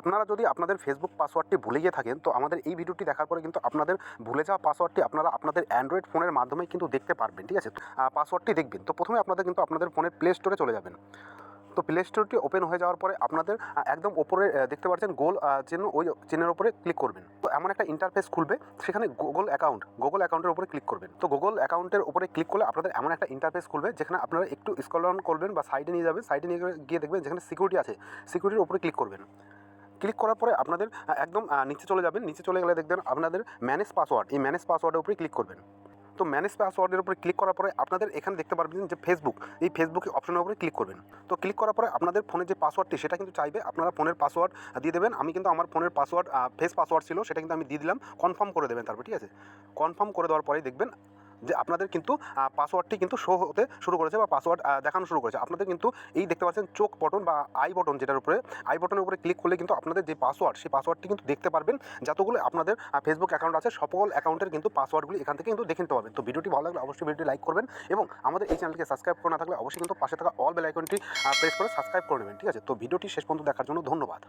আপনারা যদি আপনাদের ফেসবুক পাসওয়ার্ডটি ভুলে গিয়ে থাকেন, তো আমাদের এই ভিডিওটি দেখার পরে কিন্তু আপনাদের ভুলে যাওয়া পাসওয়ার্ডটি আপনারা আপনাদের অ্যান্ড্রয়েড ফোনের মাধ্যমে কিন্তু দেখতে পারবেন, ঠিক আছে? পাসওয়ার্ডটি দেখবেন। তো প্রথমে আপনাদের কিন্তু আপনাদের ফোনের প্লে স্টোরে চলে যাবেন। তো প্লে স্টোরটি ওপেন হয়ে যাওয়ার পরে আপনাদের একদম ওপরে দেখতে পাচ্ছেন গোল চিহ্ন, ওই চিহ্নের উপরে ক্লিক করবেন। তো এমন একটা ইন্টারফেস খুলবে, সেখানে গুগল অ্যাকাউন্ট গুগল অ্যাকাউন্টের উপরে ক্লিক করবেন। তো গুগল অ্যাকাউন্টের উপরে ক্লিক করলে আপনাদের এমন একটা ইন্টারফেস খুলবে, যেখানে আপনারা একটু স্কল ডাউন করবেন বা সাইডে নিয়ে যাবেন। সাইডে নিয়ে গিয়ে দেখবেন যেখানে সিকিউরিটি আছে সিকিউরিটির উপরে ক্লিক করবেন। ক্লিক করার পরে আপনাদের একদম নিচে চলে যাবেন। নিচে চলে গেলে দেখবেন আপনাদের ম্যানেজ পাসওয়ার্ড এই ম্যানেজ পাসওয়ার্ডের উপরে ক্লিক করবেন। তো ম্যানেজ পাসওয়ার্ডের উপরে ক্লিক করার পরে আপনাদের এখানে দেখতে পারবেন যে ফেসবুক এই ফেসবুক অপশনের উপরে ক্লিক করবেন। তো ক্লিক করার পরে আপনাদের ফোনের যে পাসওয়ার্ডটি সেটা কিন্তু চাইবে। আপনারা ফোনের পাসওয়ার্ড দিয়ে দেবেন। আমি কিন্তু আমার ফোনের পাসওয়ার্ড ফেস পাসওয়ার্ড ছিল, সেটা কিন্তু আমি দিয়ে দিলাম। কনফার্ম করে দেবেন তারপর, ঠিক আছে? কনফার্ম করে দেওয়ার পরেই দেখবেন যে আপনাদের কিন্তু পাসওয়ার্ডটি কিন্তু শো হতে শুরু করেছে বা পাসওয়ার্ড দেখানো শুরু করেছে। আপনাদের কিন্তু এই দেখতে পাচ্ছেন চোখ বটন বা আই বটন যেটার উপরে আই বটনের উপরে ক্লিক করলে কিন্তু আপনাদের যে পাসওয়ার্ড সেই পাসওয়ার্ডটি কিন্তু দেখতে পারবেন। যতগুলো আপনাদের ফেসবুক অ্যাকাউন্ট আছে, সকল অ্যাকাউন্টের কিন্তু পাসওয়ার্ডগুলি এখান থেকে কিন্তু দেখে নিতে পারবেন। তো ভিডিওটি ভালো লাগলে অবশ্যই ভিডিওটি লাইক করবেন এবং আমাদের এই চ্যানেলকে সাবস্ক্রাইব করে না থাকলে অবশ্যই কিন্তু পাশে থাকা অল বেল আইকনটি প্রেস করে সাবস্ক্রাইব করে নেবেন, ঠিক আছে? তো ভিডিওটি শেষ পর্যন্ত দেখার জন্য ধন্যবাদ।